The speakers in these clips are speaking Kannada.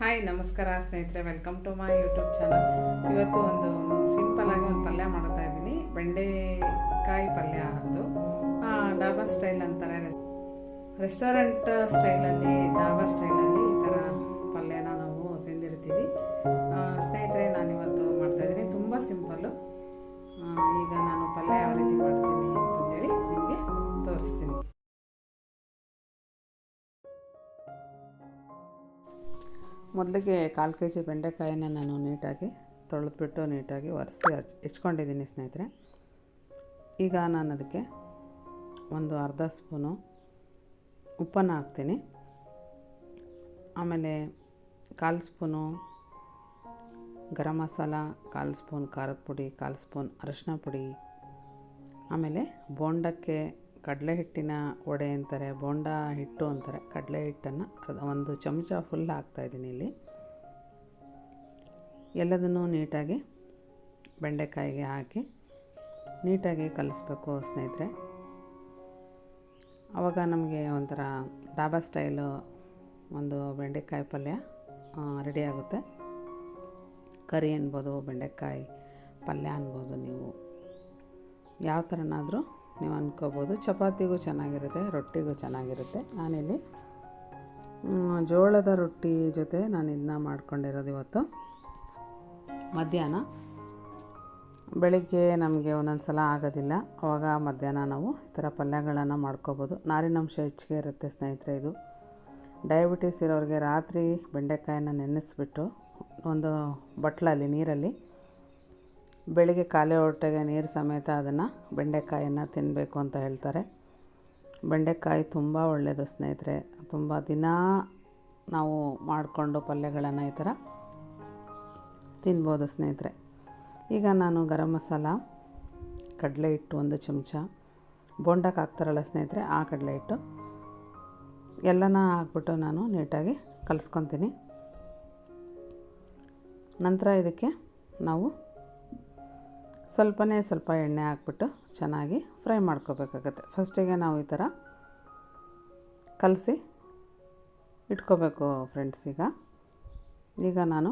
ಹಾಯ್ ನಮಸ್ಕಾರ ಸ್ನೇಹಿತರೆ welcome to my YouTube channel ಇವತ್ತು ಒಂದು ಸಿಂಪಲ್ ಆಗಿ ಒಂದು ಪಲ್ಯ ಮಾಡ್ತಾ ಇದ್ದೀನಿ. ಬೆಂಡೆಕಾಯಿ ಪಲ್ಯ ಅದು. ಡಾಬಾ ಸ್ಟೈಲ್ ಅಂತಾರೆ. ರೆಸ್ಟೋರೆಂಟ್ ಸ್ಟೈಲಲ್ಲಿ ಡಾಬಾ ಸ್ಟೈಲಲ್ಲಿ ಈ ಥರ ಪಲ್ಯನ ನಾವು ತಿಂದಿರ್ತೀವಿ. ಸ್ನೇಹಿತರೆ ಸ್ನೇಹಿತರೆ, ನಾನಿವತ್ತು ಮಾಡ್ತಾ ಇದ್ದೀನಿ. ತುಂಬ ಸಿಂಪಲ್ಲು ಈಗ ನಾನು ಪಲ್ಯ ಯಾವ ರೀತಿ ಮಾಡ್ತೀನಿ ಅಂತಂದೇಳಿ ನಿಮಗೆ ತೋರಿಸ್ತೀನಿ. ಮೊದಲಿಗೆ ಕಾಲು ಕೆ ಜಿ ಬೆಂಡೆಕಾಯಿನ ನಾನು ನೀಟಾಗಿ ತೊಳೆದ್ಬಿಟ್ಟು ನೀಟಾಗಿ ಒರೆಸಿ ಹಚ್ ಹೆಚ್ಕೊಂಡಿದ್ದೀನಿ ಸ್ನೇಹಿತರೆ. ಈಗ ನಾನು ಅದಕ್ಕೆ ಒಂದು ಅರ್ಧ ಸ್ಪೂನು ಉಪ್ಪನ್ನು ಹಾಕ್ತೀನಿ. ಆಮೇಲೆ ಕಾಲು ಸ್ಪೂನು ಗರಂ ಮಸಾಲ, ಕಾಲು ಸ್ಪೂನ್ ಖಾರದ ಪುಡಿ, ಕಾಲು ಸ್ಪೂನ್ ಅರಶಿನ ಪುಡಿ, ಆಮೇಲೆ ಬೋಂಡಕ್ಕೆ ಕಡಲೆ ಹಿಟ್ಟಿನ ವಡೆ ಅಂತಾರೆ, ಬೋಂಡ ಹಿಟ್ಟು ಅಂತಾರೆ. ಕಡಲೆ ಹಿಟ್ಟನ್ನು ಒಂದು ಚಮಚ ಫುಲ್ ಹಾಕ್ತಾಯಿದ್ದೀನಿ ಇಲ್ಲಿ. ಎಲ್ಲದನ್ನು ನೀಟಾಗಿ ಬೆಂಡೆಕಾಯಿಗೆ ಹಾಕಿ ನೀಟಾಗಿ ಕಲಿಸ್ಬೇಕು ಸ್ನೇಹಿತರೆ. ಆವಾಗ ನಮಗೆ ಒಂಥರ ಡಾಬಾ ಸ್ಟೈಲು ಒಂದು ಬೆಂಡೆಕಾಯಿ ಪಲ್ಯ ರೆಡಿ ಆಗುತ್ತೆ. ಕರಿ ಅನ್ಬೋದು, ಬೆಂಡೆಕಾಯಿ ಪಲ್ಯ ಅನ್ಬೋದು ನೀವು. ಯಾವ ಥರನಾದರೂ ನೀವು ಅಂದ್ಕೋಬೋದು ಚಪಾತಿಗೂ ಚೆನ್ನಾಗಿರುತ್ತೆ, ರೊಟ್ಟಿಗೂ ಚೆನ್ನಾಗಿರುತ್ತೆ. ನಾನಿಲ್ಲಿ ಜೋಳದ ರೊಟ್ಟಿ ಜೊತೆ ನಾನು ಇದನ್ನ ಮಾಡ್ಕೊಂಡಿರೋದು ಇವತ್ತು. ಮಧ್ಯಾಹ್ನ. ಬೆಳಿಗ್ಗೆ ನಮಗೆ ಒಂದೊಂದು ಸಲ ಆಗೋದಿಲ್ಲ. ಆವಾಗ ಮಧ್ಯಾಹ್ನ ನಾವು ಈ ಥರ ಪಲ್ಯಗಳನ್ನು ಮಾಡ್ಕೋಬೋದು. ನಾರಿನಂಶ ಹೆಚ್ಚಿಗೆ ಇರುತ್ತೆ ಸ್ನೇಹಿತರೆ ಇದು. ಡಯಾಬಿಟಿಸ್ ಇರೋರಿಗೆ ರಾತ್ರಿ ಬೆಂಡೆಕಾಯಿನ ನೆನೆಸ್ಬಿಟ್ಟು ಒಂದು ಬಟ್ಲಲ್ಲಿ, ನೀರಲ್ಲಿ ಬೆಳಿಗ್ಗೆ ಖಾಲಿ ಹೊಟ್ಟೆಗೆ ನೀರು ಸಮೇತ ಅದನ್ನು ಬೆಂಡೆಕಾಯನ್ನು ತಿನ್ನಬೇಕು ಅಂತ ಹೇಳ್ತಾರೆ. ಬೆಂಡೆಕಾಯಿ ತುಂಬ ಒಳ್ಳೆಯದು ಸ್ನೇಹಿತರೆ. ತುಂಬ ದಿನ ನಾವು ಮಾಡಿಕೊಂಡು ಪಲ್ಯಗಳನ್ನು ಈ ಥರ ತಿನ್ಬೋದು ಸ್ನೇಹಿತರೆ. ಈಗ ನಾನು ಗರಂ ಮಸಾಲ, ಕಡಲೆ ಹಿಟ್ಟು ಒಂದು ಚಮಚ, ಬೋಂಡಕ್ಕೆ ಹಾಕ್ತಾರಲ್ಲ ಸ್ನೇಹಿತರೆ ಆ ಕಡಲೆ ಹಿಟ್ಟು. ಎಲ್ಲನ ಹಾಕ್ಬಿಟ್ಟು ನಾನು ನೀಟಾಗಿ ಕಲಸ್ಕೊತೀನಿ. ನಂತರ ಇದಕ್ಕೆ ನಾವು ಸ್ವಲ್ಪನೇ ಸ್ವಲ್ಪ ಎಣ್ಣೆ ಹಾಕ್ಬಿಟ್ಟು ಚೆನ್ನಾಗಿ ಫ್ರೈ ಮಾಡ್ಕೋಬೇಕಾಗತ್ತೆ. ಫಸ್ಟಿಗೆ ನಾವು ಈ ಥರ ಕಲಸಿ ಇಟ್ಕೋಬೇಕು ಫ್ರೆಂಡ್ಸ್ ಈಗ. ಈಗ ನಾನು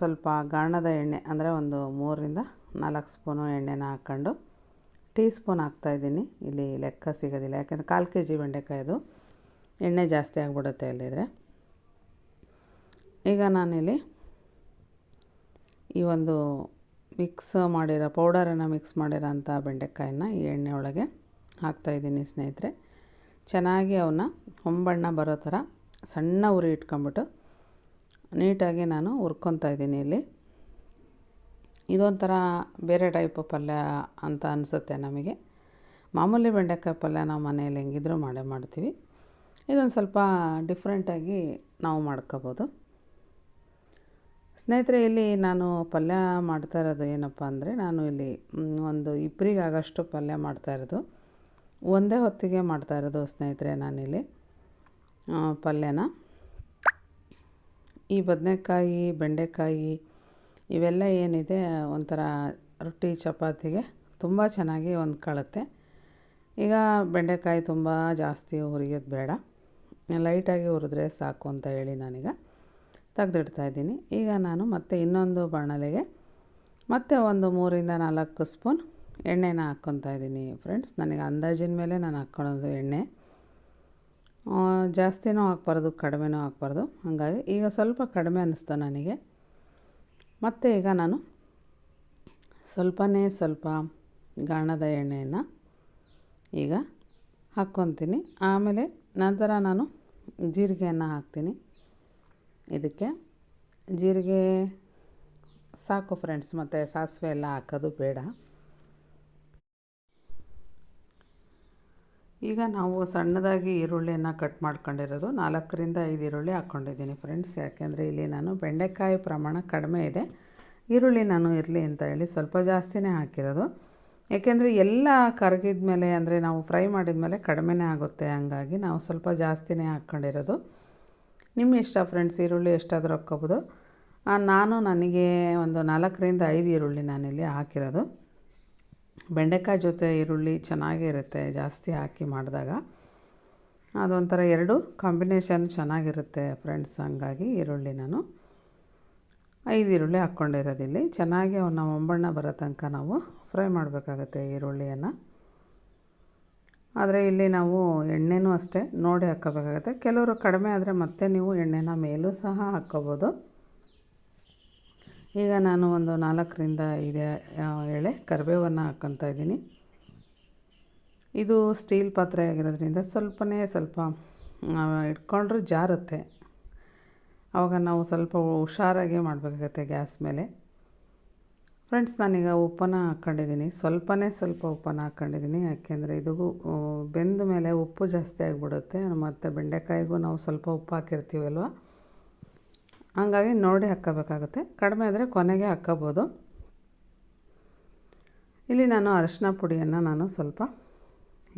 ಸ್ವಲ್ಪ ಗಾಣದ ಎಣ್ಣೆ, ಅಂದರೆ ಒಂದು ಮೂರರಿಂದ ನಾಲ್ಕು ಸ್ಪೂನು ಎಣ್ಣೆನ ಹಾಕ್ಕೊಂಡು ಟೀ ಸ್ಪೂನ್ ಹಾಕ್ತಾಯಿದ್ದೀನಿ ಇಲ್ಲಿ ಲೆಕ್ಕ ಸಿಗೋದಿಲ್ಲ, ಯಾಕೆಂದರೆ ಕಾಲು ಕೆ ಜಿ ಬೆಂಡೆಕಾಯಿದು ಎಣ್ಣೆ ಜಾಸ್ತಿ ಆಗಿಬಿಡುತ್ತೆ ಇಲ್ಲಿದ್ರೆ ಈಗ ನಾನಿಲ್ಲಿ ಈ ಒಂದು ಮಿಕ್ಸ್ ಮಾಡಿರೋ ಪೌಡರನ್ನು ಮಿಕ್ಸ್ ಮಾಡಿರೋ ಅಂಥ ಬೆಂಡೆಕಾಯನ್ನ ಈ ಎಣ್ಣೆ ಒಳಗೆ ಹಾಕ್ತಾಯಿದ್ದೀನಿ ಸ್ನೇಹಿತರೆ. ಚೆನ್ನಾಗಿ ಅವನ್ನ ಹೊಂಬಣ್ಣ ಬರೋ ಥರ ಸಣ್ಣ ಉರಿ ಇಟ್ಕೊಂಬಿಟ್ಟು ನೀಟಾಗಿ ನಾನು ಹುರ್ಕೊತಾ ಇದ್ದೀನಿ ಇಲ್ಲಿ. ಇದೊಂಥರ ಬೇರೆ ಟೈಪ್ ಪಲ್ಯ ಅಂತ ಅನಿಸುತ್ತೆ ನಮಗೆ. ಮಾಮೂಲಿ ಬೆಂಡೆಕಾಯಿ ಪಲ್ಯ ನಾವು ಮನೆಯಲ್ಲಿ ಹೆಂಗಿದ್ರೂ ಮಾಡೇ ಮಾಡ್ತೀವಿ. ಇದೊಂದು ಸ್ವಲ್ಪ ಡಿಫ್ರೆಂಟಾಗಿ ನಾವು ಮಾಡ್ಕೋಬೋದು. ಸ್ನೇಹಿತರೆ ಇಲ್ಲಿ ನಾನು ಪಲ್ಯ ಮಾಡ್ತಾ ಇರೋದು ಏನಪ್ಪ ಅಂದರೆ ನಾನು ಇಲ್ಲಿ ಒಂದು ಇಬ್ಬರಿಗೆ ಆಗೋಷ್ಟು ಪಲ್ಯ ಮಾಡ್ತಾ ಇರೋದು. ಒಂದೇ ಹೊತ್ತಿಗೆ ಮಾಡ್ತಾ ಇರೋದು ಸ್ನೇಹಿತರೆ ನಾನಿಲ್ಲಿ ಪಲ್ಯನ. ಈ ಬದನೆಕಾಯಿ, ಬೆಂಡೆಕಾಯಿ ಇವೆಲ್ಲ ಏನಿದೆ, ಒಂಥರ ರೊಟ್ಟಿ ಚಪಾತಿಗೆ ತುಂಬ ಚೆನ್ನಾಗಿ ಹೊಂದ್ಕೊಳ್ಳುತ್ತೆ ಈಗ ಬೆಂಡೆಕಾಯಿ ತುಂಬ ಜಾಸ್ತಿ ಹುರಿಯೋದು ಬೇಡ. ಲೈಟಾಗಿ ಹುರಿದ್ರೆ ಸಾಕು ಅಂತ ಹೇಳಿ ನಾನೀಗ. ತೆಗೆದಿಡ್ತಾ ಇದ್ದೀನಿ. ಈಗ ನಾನು ಮತ್ತೆ ಇನ್ನೊಂದು ಬಾಣಲೆಗೆ ಮತ್ತೆ ಒಂದು ಮೂರಿಂದ ನಾಲ್ಕು ಸ್ಪೂನ್ ಎಣ್ಣೆನ ಹಾಕ್ಕೊತಾ ಇದ್ದೀನಿ ಫ್ರೆಂಡ್ಸ್. ನನಗೆ ಅಂದಾಜಿನ ಮೇಲೆ ನಾನು ಹಾಕ್ಕೊಳ್ಳೋದು ಎಣ್ಣೆ. ಜಾಸ್ತಿನೂ ಹಾಕ್ಬಾರ್ದು, ಕಡಿಮೆನೂ ಹಾಕ್ಬಾರ್ದು. ಹಾಗಾಗಿ ಈಗ ಸ್ವಲ್ಪ ಕಡಿಮೆ ಅನ್ನಿಸ್ತು ನನಗೆ. ಮತ್ತು ಈಗ ನಾನು ಸ್ವಲ್ಪನೇ ಸ್ವಲ್ಪ ಗಾಣದ ಎಣ್ಣೆಯನ್ನು ಈಗ ಹಾಕ್ಕೊತೀನಿ. ಆಮೇಲೆ ನಂತರ ನಾನು ಜೀರಿಗೆಯನ್ನು ಹಾಕ್ತೀನಿ. ಇದಕ್ಕೆ ಜೀರಿಗೆ ಸಾಕು ಫ್ರೆಂಡ್ಸ್ ಮತ್ತು ಸಾಸಿವೆ ಎಲ್ಲ ಹಾಕೋದು ಬೇಡ. ಈಗ ನಾವು ಸಣ್ಣದಾಗಿ ಈರುಳ್ಳಿಯನ್ನು ಕಟ್ ಮಾಡ್ಕೊಂಡಿರೋದು. ನಾಲ್ಕರಿಂದ ಐದು ಈರುಳ್ಳಿ ಹಾಕ್ಕೊಂಡಿದ್ದೀನಿ ಫ್ರೆಂಡ್ಸ್ ಯಾಕೆಂದರೆ ಇಲ್ಲಿ ನಾನು ಬೆಂಡೆಕಾಯಿ ಪ್ರಮಾಣ ಕಡಿಮೆ ಇದೆ. ಈರುಳ್ಳಿ ನಾನು ಇರಲಿ ಅಂತ ಹೇಳಿ ಸ್ವಲ್ಪ ಜಾಸ್ತಿನೇ ಹಾಕಿರೋದು. ಯಾಕೆಂದರೆ ಎಲ್ಲ ಕರಗಿದ ಮೇಲೆ ಅಂದರೆ ನಾವು ಫ್ರೈ ಮಾಡಿದ ಮೇಲೆ ಕಡಿಮೆನೇ ಆಗುತ್ತೆ, ಹಂಗಾಗಿ ನಾವು ಸ್ವಲ್ಪ ಜಾಸ್ತಿನೇ ಹಾಕ್ಕೊಂಡಿರೋದು ನಿಮ್ಮ ಇಷ್ಟ ಫ್ರೆಂಡ್ಸ್ ಈರುಳ್ಳಿ ಎಷ್ಟಾದರೂ ಹಾಕ್ಕೋಬೋದು. ನಾನು ನನಗೆ ಒಂದು ನಾಲ್ಕರಿಂದ ಐದು ಈರುಳ್ಳಿ ನಾನಿಲ್ಲಿ ಹಾಕಿರೋದು. ಬೆಂಡೆಕಾಯಿ ಜೊತೆ ಈರುಳ್ಳಿ ಚೆನ್ನಾಗಿರುತ್ತೆ ಜಾಸ್ತಿ ಹಾಕಿ ಮಾಡಿದಾಗ. ಅದೊಂಥರ ಎರಡು ಕಾಂಬಿನೇಷನ್ ಚೆನ್ನಾಗಿರುತ್ತೆ ಫ್ರೆಂಡ್ಸ್ ಹಂಗಾಗಿ ಈರುಳ್ಳಿ ನಾನು ಐದು ಈರುಳ್ಳಿ ಹಾಕ್ಕೊಂಡಿರೋದಿಲ್ಲಿ ಚೆನ್ನಾಗಿ ಅವನ್ನ ಒಂಬಣ್ಣ ಬರೋ ತನಕ ನಾವು ಫ್ರೈ ಮಾಡಬೇಕಾಗತ್ತೆ ಈರುಳ್ಳಿಯನ್ನು. ಆದರೆ ಇಲ್ಲಿ ನಾವು ಎಣ್ಣೆನೂ ಅಷ್ಟೇ ನೋಡಿ ಹಾಕ್ಕೋಬೇಕಾಗತ್ತೆ ಕೆಲವರು ಕಡಿಮೆ ಆದರೆ ಮತ್ತೆ ನೀವು ಎಣ್ಣೆನ ಮೇಲೂ ಸಹ ಹಾಕ್ಕೋಬೋದು ಈಗ ನಾನು ಒಂದು ನಾಲ್ಕರಿಂದ ಐದು ಎಳೆ ಕರಿಬೇವನ್ನು ಹಾಕ್ಕೊತಾ ಇದ್ದೀನಿ. ಇದು ಸ್ಟೀಲ್ ಪಾತ್ರೆ ಆಗಿರೋದ್ರಿಂದ ಸ್ವಲ್ಪನೇ ಸ್ವಲ್ಪ ಇಟ್ಕೊಂಡ್ರೂ ಜಾರುತ್ತೆ. ಆವಾಗ ನಾವು ಸ್ವಲ್ಪ ಹುಷಾರಾಗಿ ಮಾಡಬೇಕಾಗತ್ತೆ ಗ್ಯಾಸ್ ಮೇಲೆ. ಫ್ರೆಂಡ್ಸ್ ನಾನೀಗ ಉಪ್ಪನ್ನ ಹಾಕ್ಕೊಂಡಿದ್ದೀನಿ ಸ್ವಲ್ಪನೇ ಸ್ವಲ್ಪ ಉಪ್ಪನ್ನು ಹಾಕ್ಕೊಂಡಿದ್ದೀನಿ ಯಾಕೆಂದರೆ ಇದು ಬೆಂದ ಮೇಲೆ ಉಪ್ಪು ಜಾಸ್ತಿ ಆಗಿಬಿಡುತ್ತೆ. ಮತ್ತು ಬೆಂಡೆಕಾಯಿಗೂ ನಾವು ಸ್ವಲ್ಪ ಉಪ್ಪು ಹಾಕಿರ್ತೀವಲ್ವ? ಹಂಗಾಗಿ ನೋಡಿ ಹಾಕ್ಕೋಬೇಕಾಗುತ್ತೆ ಕಡಿಮೆ ಆದರೆ ಕೊನೆಗೆ ಹಾಕ್ಕೋಬೋದು ಇಲ್ಲಿ ನಾನು ಅರಶಿನ ಪುಡಿಯನ್ನು ನಾನು ಸ್ವಲ್ಪ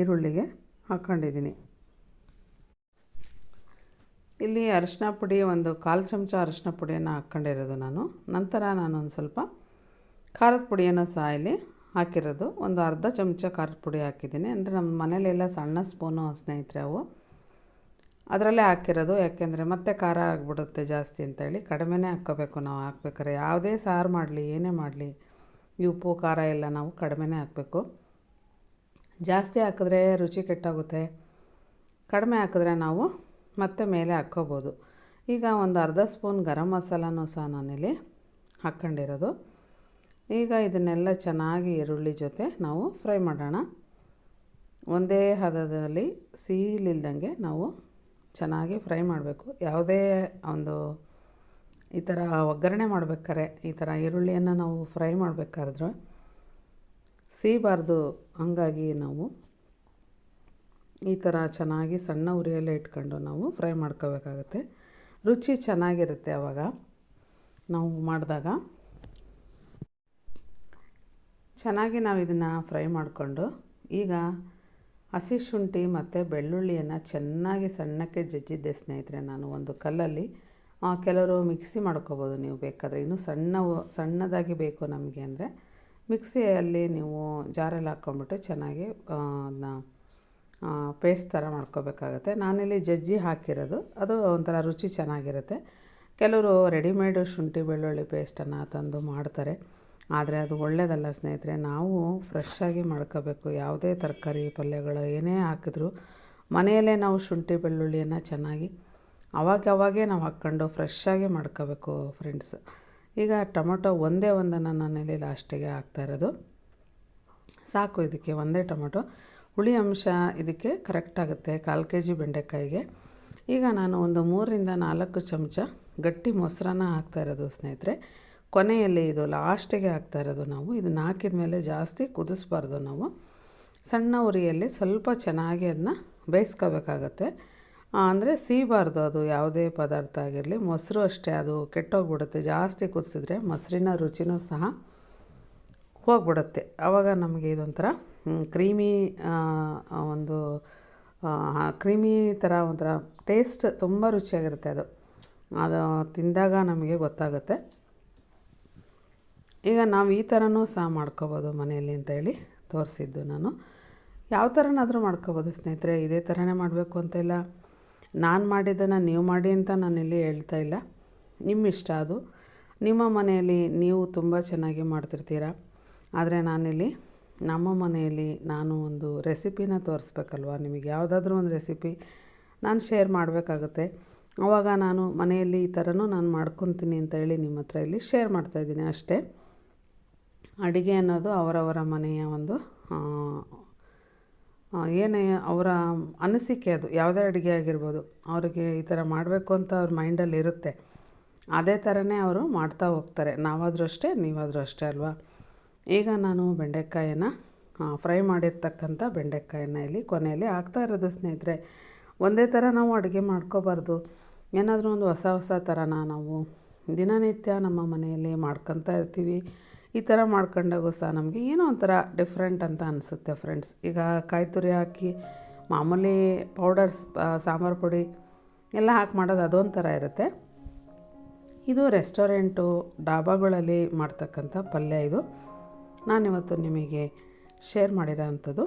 ಈರುಳ್ಳಿಗೆ ಹಾಕ್ಕೊಂಡಿದ್ದೀನಿ ಇಲ್ಲಿ ಅರಶಿನ ಪುಡಿ, ಒಂದು ಕಾಲು ಚಮಚ ಅರಶಿನ ಪುಡಿಯನ್ನು ಹಾಕ್ಕೊಂಡಿರೋದು ನಾನು. ನಂತರ ನಾನು ಒಂದು ಸ್ವಲ್ಪ ಖಾರದ ಪುಡಿಯನ್ನು ಸಹ ಇಲ್ಲಿ ಹಾಕಿರೋದು. ಒಂದು ಅರ್ಧ ಚಮಚ ಖಾರದ ಪುಡಿ ಹಾಕಿದ್ದೀನಿ. ಅಂದರೆ ನಮ್ಮ ಮನೇಲೆಲ್ಲ ಸಣ್ಣ ಸ್ಪೂನು ಸ್ನೇಹಿತರೆ ಅವು. ಅದರಲ್ಲೇ ಹಾಕಿರೋದು. ಯಾಕೆಂದರೆ ಮತ್ತೆ ಖಾರ ಆಗಿಬಿಡುತ್ತೆ ಜಾಸ್ತಿ ಅಂತೇಳಿ ಕಡಿಮೆನೇ ಹಾಕ್ಕೋಬೇಕು ನಾವು. ಹಾಕ್ಬೇಕಾರೆ ಯಾವುದೇ ಸಾರು ಮಾಡಲಿ, ಏನೇ ಮಾಡಲಿ, ಈ ಉಪ್ಪು, ಖಾರ ಎಲ್ಲ ನಾವು ಕಡಿಮೆನೇ ಹಾಕಬೇಕು. ಜಾಸ್ತಿ ಹಾಕಿದ್ರೆ ರುಚಿ ಕೆಟ್ಟೋಗುತ್ತೆ. ಕಡಿಮೆ ಹಾಕಿದ್ರೆ ನಾವು ಮತ್ತೆ ಮೇಲೆ ಹಾಕ್ಕೋಬೋದು. ಈಗ ಒಂದು ಅರ್ಧ ಸ್ಪೂನ್ ಗರಂ ಮಸಾಲನೂ ಸಹ ನಾನಿಲ್ಲಿ ಹಾಕ್ಕೊಂಡಿರೋದು. ಈಗ ಇದನ್ನೆಲ್ಲ ಚೆನ್ನಾಗಿ ಈರುಳ್ಳಿ ಜೊತೆ ನಾವು ಫ್ರೈ ಮಾಡೋಣ. ಒಂದೇ ಹದದಲ್ಲಿ ಸೀಲಿಲ್ದಂಗೆ ನಾವು ಚೆನ್ನಾಗಿ ಫ್ರೈ ಮಾಡಬೇಕು. ಯಾವುದೇ ಒಂದು ಈ ಥರ ಒಗ್ಗರಣೆ ಮಾಡ್ಬೇಕಾದ್ರೆ ಈ ಥರ ಈರುಳ್ಳಿಯನ್ನು ನಾವು ಫ್ರೈ ಮಾಡಬೇಕಾದ್ರೆ ಸೀಬಾರ್ದು ಹಂಗಾಗಿ ನಾವು ಈ ಥರ ಚೆನ್ನಾಗಿ ಸಣ್ಣ ಉರಿಯಲ್ಲೇ ಇಟ್ಕೊಂಡು ನಾವು ಫ್ರೈ ಮಾಡ್ಕೋಬೇಕಾಗತ್ತೆ. ರುಚಿ ಚೆನ್ನಾಗಿರುತ್ತೆ ಆವಾಗ ನಾವು ಮಾಡಿದಾಗ. ಚೆನ್ನಾಗಿ ನಾವು ಇದನ್ನು ಫ್ರೈ ಮಾಡಿಕೊಂಡು, ಈಗ ಹಸಿ ಶುಂಠಿ ಮತ್ತು ಬೆಳ್ಳುಳ್ಳಿಯನ್ನು ಚೆನ್ನಾಗಿ ಸಣ್ಣಕ್ಕೆ ಜಜ್ಜಿದ್ದೆ ಸ್ನೇಹಿತರೆ ನಾನು ಒಂದು ಕಲ್ಲಲ್ಲಿ. ಕೆಲವರು ಮಿಕ್ಸಿ ಮಾಡ್ಕೋಬೋದು ನೀವು ಬೇಕಾದರೆ. ಇನ್ನೂ ಸಣ್ಣ ಸಣ್ಣದಾಗಿ ಬೇಕು ನಮಗೆ ಅಂದರೆ ಮಿಕ್ಸಿಯಲ್ಲಿ ನೀವು ಜಾರಲ್ಲಿ ಹಾಕ್ಕೊಂಬಿಟ್ಟು ಚೆನ್ನಾಗಿ ಅದನ್ನ ಪೇಸ್ಟ್ ಥರ ಮಾಡ್ಕೋಬೇಕಾಗತ್ತೆ. ನಾನಿಲ್ಲಿ ಜಜ್ಜಿ ಹಾಕಿರೋದು. ಅದು ಒಂಥರ ರುಚಿ ಚೆನ್ನಾಗಿರುತ್ತೆ. ಕೆಲವರು ರೆಡಿಮೇಡು ಶುಂಠಿ ಬೆಳ್ಳುಳ್ಳಿ ಪೇಸ್ಟನ್ನು ತಂದು ಮಾಡ್ತಾರೆ. ಆದರೆ ಅದು ಒಳ್ಳೆಯದಲ್ಲ ಸ್ನೇಹಿತರೆ, ನಾವು ಫ್ರೆಶ್ಶಾಗಿ ಮಾಡ್ಕೋಬೇಕು. ಯಾವುದೇ ತರಕಾರಿ, ಪಲ್ಯಗಳು ಏನೇ ಹಾಕಿದ್ರು ಮನೆಯಲ್ಲೇ ನಾವು ಶುಂಠಿ ಬೆಳ್ಳುಳ್ಳಿಯನ್ನು ಚೆನ್ನಾಗಿ ಅವಾಗವಾಗೇ ನಾವು ಹಾಕ್ಕೊಂಡು ಫ್ರೆಶ್ಶಾಗಿ ಮಾಡ್ಕೋಬೇಕು ಫ್ರೆಂಡ್ಸ್ ಈಗ ಟೊಮೊಟೊ ಒಂದೇ ಒಂದನ್ನು ನಾನಿಲ್ಲಿ ಲಾಸ್ಟಿಗೆ ಹಾಕ್ತಾಯಿರೋದು ಸಾಕು ಇದಕ್ಕೆ ಒಂದೇ ಟೊಮೊಟೊ. ಹುಳಿ ಅಂಶ ಇದಕ್ಕೆ ಕರೆಕ್ಟ್ ಆಗುತ್ತೆ, ಕಾಲು ಕೆ ಜಿ ಬೆಂಡೆಕಾಯಿಗೆ. ಈಗ ನಾನು ಒಂದು ಮೂರರಿಂದ ನಾಲ್ಕು ಚಮಚ ಗಟ್ಟಿ ಮೊಸರನ್ನ ಹಾಕ್ತಾ ಇರೋದು ಸ್ನೇಹಿತರೆ. ಕೊನೆಯಲ್ಲಿ ಇದು ಲಾಸ್ಟಿಗೆ ಹಾಕ್ತಾ ಇರೋದು ನಾವು. ಇದನ್ನ ಹಾಕಿದ ಮೇಲೆ ಜಾಸ್ತಿ ಕುದಿಸ್ಬಾರ್ದು ನಾವು. ಸಣ್ಣ ಉರಿಯಲ್ಲಿ ಸ್ವಲ್ಪ ಚೆನ್ನಾಗಿ ಅದನ್ನ ಬೇಯಿಸ್ಕೋಬೇಕಾಗತ್ತೆ. ಅಂದರೆ ಸೀಬಾರ್ದು ಅದು ಯಾವುದೇ ಪದಾರ್ಥ ಆಗಿರಲಿ. ಮೊಸರು ಅಷ್ಟೇ, ಅದು ಕೆಟ್ಟೋಗ್ಬಿಡುತ್ತೆ. ಜಾಸ್ತಿ ಕುದಿಸಿದ್ರೆ ಮೊಸರಿನ ರುಚಿನೂ ಸಹ ಹೋಗ್ಬಿಡುತ್ತೆ. ಆವಾಗ ನಮಗೆ ಇದೊಂಥರ ಕ್ರೀಮಿ ಒಂದು ಕ್ರೀಮಿ ಥರ ಒಂಥರ ಟೇಸ್ಟ್ ತುಂಬ ರುಚಿಯಾಗಿರುತ್ತೆ ಅದು. ಅದು ತಿಂದಾಗ ನಮಗೆ ಗೊತ್ತಾಗುತ್ತೆ. ಈಗ ನಾವು ಈ ಥರನೂ ಸಹ ಮಾಡ್ಕೋಬೋದು ಮನೆಯಲ್ಲಿ ಅಂತೇಳಿ ತೋರಿಸಿದ್ದು ನಾನು. ಯಾವ ಥರನಾದರೂ ಮಾಡ್ಕೋಬೋದು ಸ್ನೇಹಿತರೆ, ಇದೇ ಥರನೇ ಮಾಡಬೇಕು ಅಂತ ಇಲ್ಲ. ನಾನು ಮಾಡಿದ್ದನ್ನು ನೀವು ಮಾಡಿ ಅಂತ ನಾನಿಲ್ಲಿ ಹೇಳ್ತಾ ಇಲ್ಲ. ನಿಮ್ಮ ಇಷ್ಟ ಅದು. ನಿಮ್ಮ ಮನೆಯಲ್ಲಿ ನೀವು ತುಂಬ ಚೆನ್ನಾಗಿ ಮಾಡ್ತಿರ್ತೀರ? ಆದರೆ ನಾನಿಲ್ಲಿ ನಮ್ಮ ಮನೆಯಲ್ಲಿ ನಾನು ಒಂದು ರೆಸಿಪಿನ ತೋರಿಸ್ಬೇಕಲ್ವ? ನಿಮಗೆ ಯಾವುದಾದ್ರೂ ಒಂದು ರೆಸಿಪಿ ನಾನು ಶೇರ್ ಮಾಡಬೇಕಾಗುತ್ತೆ. ಆವಾಗ ನಾನು ಮನೆಯಲ್ಲಿ ಈ ಥರನೂ ನಾನು ಮಾಡ್ಕೊತೀನಿ ಅಂತ ಹೇಳಿ ನಿಮ್ಮ ಹತ್ರ ಇಲ್ಲಿ ಶೇರ್ ಮಾಡ್ತಾಯಿದ್ದೀನಿ ಅಷ್ಟೇ. ಅಡುಗೆ ಅನ್ನೋದು ಅವರವರ ಮನೆಯ ಒಂದು ಏನೇ ಅವರ ಅನಿಸಿಕೆ ಅದು. ಯಾವುದೇ ಅಡುಗೆ ಆಗಿರ್ಬೋದು, ಅವರಿಗೆ ಈ ಥರ ಮಾಡಬೇಕು ಅಂತ ಅವ್ರ ಮೈಂಡಲ್ಲಿ ಇರುತ್ತೆ. ಅದೇ ಥರನೇ ಅವರು ಮಾಡ್ತಾ ಹೋಗ್ತಾರೆ. ನಾವಾದರೂ ಅಷ್ಟೇ, ನೀವಾದರೂ ಅಷ್ಟೇ ಅಲ್ವಾ? ಈಗ ನಾನು ಬೆಂಡೆಕಾಯನ್ನು ಫ್ರೈ ಮಾಡಿರ್ತಕ್ಕಂಥ ಬೆಂಡೆಕಾಯನ್ನು ಇಲ್ಲಿ ಕೊನೆಯಲ್ಲಿ ಹಾಕ್ತಾ ಇರೋದು ಸ್ನೇಹಿತರೆ. ಒಂದೇ ಥರ ನಾವು ಅಡುಗೆ ಮಾಡ್ಕೋಬಾರ್ದು. ಏನಾದರೂ ಒಂದು ಹೊಸ ಹೊಸ ಥರನ ನಾವು ದಿನನಿತ್ಯ ನಮ್ಮ ಮನೆಯಲ್ಲಿ ಮಾಡ್ಕೊತಾ ಇರ್ತೀವಿ. ಈ ಥರ ಮಾಡ್ಕೊಂಡಾಗೂ ಸಹ ನಮಗೆ ಏನೋ ಒಂಥರ ಡಿಫ್ರೆಂಟ್ ಅಂತ ಅನಿಸುತ್ತೆ ಫ್ರೆಂಡ್ಸ್ ಈಗ ಕಾಯಿ ತುರಿ ಹಾಕಿ ಮಾಮೂಲಿ ಪೌಡರ್ಸ್ ಸಾಂಬಾರು ಪುಡಿ ಎಲ್ಲ ಹಾಕಿ ಮಾಡೋದು ಅದೊಂಥರ ಇರುತ್ತೆ. ಇದು ರೆಸ್ಟೋರೆಂಟು ಡಾಬಾಗಳಲ್ಲಿ ಮಾಡ್ತಕ್ಕಂಥ ಪಲ್ಯ ಇದು. ನಾನಿವತ್ತು ನಿಮಗೆ ಶೇರ್ ಮಾಡಿರೋ ಅಂಥದ್ದು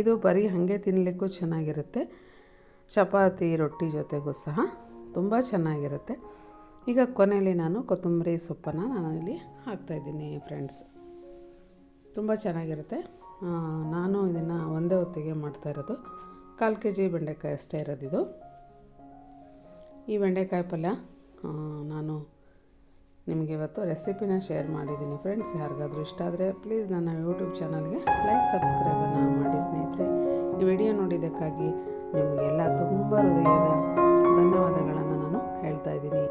ಇದು ಬರೀ ಹಾಗೆ ತಿನ್ನಲಿಕ್ಕೂ ಚೆನ್ನಾಗಿರುತ್ತೆ. ಚಪಾತಿ, ರೊಟ್ಟಿ ಜೊತೆಗೂ ಸಹ ತುಂಬ ಚೆನ್ನಾಗಿರುತ್ತೆ. ಈಗ ಕೊನೆಯಲ್ಲಿ ನಾನು ಕೊತ್ತಂಬರಿ ಸೊಪ್ಪನ್ನು ನಾನಿಲ್ಲಿ ಹಾಕ್ತಾಯಿದ್ದೀನಿ ಫ್ರೆಂಡ್ಸ್ ತುಂಬ ಚೆನ್ನಾಗಿರುತ್ತೆ. ನಾನು ಇದನ್ನು ಒಂದೇ ಹೊತ್ತಿಗೆ ಮಾಡ್ತಾ ಇರೋದು. ಕಾಲು ಕೆ ಜಿ ಬೆಂಡೆಕಾಯಿ ಅಷ್ಟೇ ಇರೋದಿದು. ಈ ಬೆಂಡೆಕಾಯಿ ಪಲ್ಯ ನಾನು ನಿಮಗೆ ಇವತ್ತು ರೆಸಿಪಿನ ಶೇರ್ ಮಾಡಿದ್ದೀನಿ ಫ್ರೆಂಡ್ಸ್ ಯಾರಿಗಾದರೂ ಇಷ್ಟ ಆದರೆ ಪ್ಲೀಸ್ ನನ್ನ ಯೂಟ್ಯೂಬ್ ಚಾನಲ್ಗೆ ಲೈಕ್ ಸಬ್ಸ್ಕ್ರೈಬನ್ನು ಮಾಡಿ ಸ್ನೇಹಿತರೆ. ಈ ವಿಡಿಯೋ ನೋಡಿದ್ದಕ್ಕಾಗಿ ನಿಮಗೆಲ್ಲ ತುಂಬ ಹೃದಯದ ಧನ್ಯವಾದಗಳನ್ನು ನಾನು ಹೇಳ್ತಾ ಇದ್ದೀನಿ.